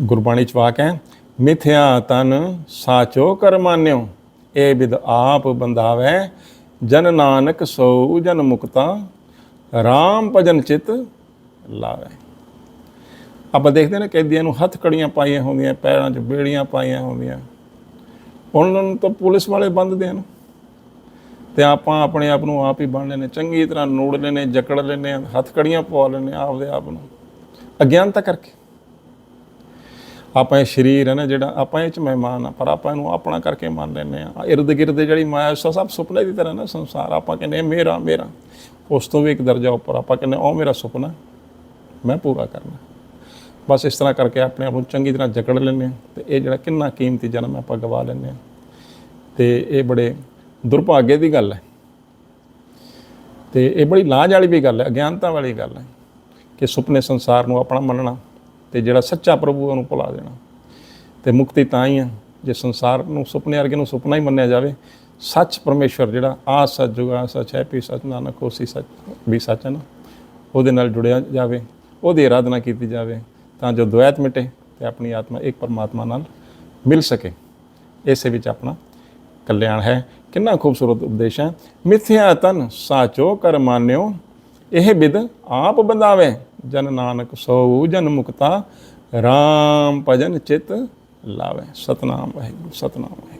ਗੁਰਬਾਣੀ ਚ ਵਾਕ ਹੈ, ਮਿਥਿਆ ਤਨ ਸਾਚੋ ਕਰਮਾਨਿਓ ਇਹ ਵਿਦ ਆਪ ਬੰਧਾਵੇ, ਜਨ ਨਾਨਕ ਸੋ ਜਨ ਮੁਕਤਾ RAM ਭਜਨ ਚਿਤ ਲਾਵੇ। ਆਪਾਂ ਦੇਖਦੇ ਨੇ ਕੈਦੀਆਂ ਨੂੰ ਹੱਥ ਕੜੀਆਂ ਪਾਈਆਂ ਹੁੰਦੀਆਂ, ਪੈਰਾਂ 'ਚ ਬੇੜੀਆਂ ਪਾਈਆਂ ਹੁੰਦੀਆਂ। ਉਹਨਾਂ ਨੂੰ ਤਾਂ ਪੁਲਿਸ ਵਾਲੇ ਬੰਦਦੇ ਹਨ। ਤੇ ਆਪਾਂ ਆਪਣੇ ਆਪ ਨੂੰ ਆਪ ਹੀ ਬੰਨ ਲੈਨੇ ਚੰਗੀ ਤਰ੍ਹਾਂ ਨੂੜ ਲੈਨੇ ਜਕੜ ਲੈਨੇ ਹੱਥ ਕੜੀਆਂ ਪਵਾ ਲੈਨੇ ਆਪਦੇ ਆਪ ਨੂੰ। ਅਗਿਆਨਤਾ ਕਰਕੇ। ਆਪਾਂ ਇਹ ਸਰੀਰ ਹੈ ਨਾ ਜਿਹੜਾ ਆਪਾਂ ਇਹ ਚ ਮਹਿਮਾਨ ਆ, ਪਰ ਆਪਾਂ ਇਹਨੂੰ ਆਪਣਾ ਕਰਕੇ ਮੰਨ ਲੈਨੇ ਆ ਇਰਦ ਗਿਰਦ ਜਿਹੜੀ ਮਾਇਆ ਸੋ ਸਭ ਸੁਪਨੇ ਦੀ ਤਰ੍ਹਾਂ ਨਾ ਸੰਸਾਰ, ਆਪਾਂ ਕਹਿੰਦੇ ਮੇਰਾ ਮੇਰਾ। ਉਸ ਤੋਂ ਵੀ ਇੱਕ ਦਰਜਾ ਉੱਪਰ ਆਪਾਂ ਕਹਿੰਦੇ ਉਹ ਮੇਰਾ ਸੁਪਨਾ ਮੈਂ ਪੂਰਾ ਕਰਨਾ। ਬਸ ਇਸ ਤਰ੍ਹਾਂ ਕਰਕੇ ਆਪਣੇ ਆਪ ਨੂੰ ਚੰਗੀ ਤਰ੍ਹਾਂ ਜਕੜ ਲੈਂਦੇ ਹਾਂ ਤੇ ਇਹ ਜਿਹੜਾ ਕਿੰਨਾ ਕੀਮਤੀ ਜਨਮ ਆਪਾਂ ਗਵਾ ਲੈਂਦੇ ਹਾਂ। ਤੇ ਇਹ ਬੜੇ ਦੁਰਭਾਗੇ ਦੀ ਗੱਲ ਹੈ। ਤੇ ਇਹ ਬੜੀ ਲਾਜ ਵਾਲੀ ਵੀ ਗੱਲ ਹੈ, ਅਗਿਆਨਤਾ ਵਾਲੀ ਗੱਲ ਹੈ ਕਿ ਸੁਪਨੇ ਸੰਸਾਰ ਨੂੰ ਆਪਣਾ ਮੰਨਣਾ। ਤੇ ਜਿਹੜਾ ਸੱਚਾ ਪ੍ਰਭੂ ਉਹਨੂੰ ਭੁਲਾ ਦੇਣਾ। ਤੇ ਮੁਕਤੀ ਤਾਂ ਹੀ ਆ, ਜੇ ਸੰਸਾਰ ਨੂੰ ਸੁਪਨੇ ਵਰਗੇ ਨੂੰ ਸੁਪਨਾ ਹੀ ਮੰਨਿਆ ਜਾਵੇ, ਸੱਚ ਪਰਮੇਸ਼ਵਰ ਜਿਹੜਾ ਆ ਸੱਚ ਜੁਗਾ ਸੱਚ ਹੈ ਪੀ ਸੱਚ ਨਾਨਕ ਹੋਸੀ ਸੱਚ, ਵੀ ਸੱਚ ਹੈ ਨਾ, ਉਹਦੇ ਨਾਲ ਜੁੜਿਆ ਜਾਵੇ, ਉਹਦੀ ਆਰਾਧਨਾ ਕੀਤੀ ਜਾਵੇ, ਤਾਂ ਜੋ ਦੁਆਇਤ ਮਿਟੇ ਤੇ ਆਪਣੀ ਆਤਮਾ ਇੱਕ ਪਰਮਾਤਮਾ ਨਾਲ ਮਿਲ ਸਕੇ। ਇਸੇ ਵਿੱਚ ਆਪਣਾ ਕਲਿਆਣ ਹੈ। ਕਿੰਨਾ ਖੂਬਸੂਰਤ ਉਪਦੇਸ਼ ਹੈ। ਮਿਥਿਆ ਤਨ ਸਾਚੋ ਕਰ ਮਾਨਿਓ ਇਹ ਬਿਦ ਆਪ ਬੰਦਾਵੇ ਜਨ ਨਾਨਕ ਸੋ ਜਨ ਮੁਕਤਾ RAM ਭਜਨ ਚਿਤ ਲਾਵੇ। ਸਤਨਾਮ ਵਾਹਿਗੁਰੂ ਸਤਨਾਮ ਵਾਹਿਗੁਰੂ।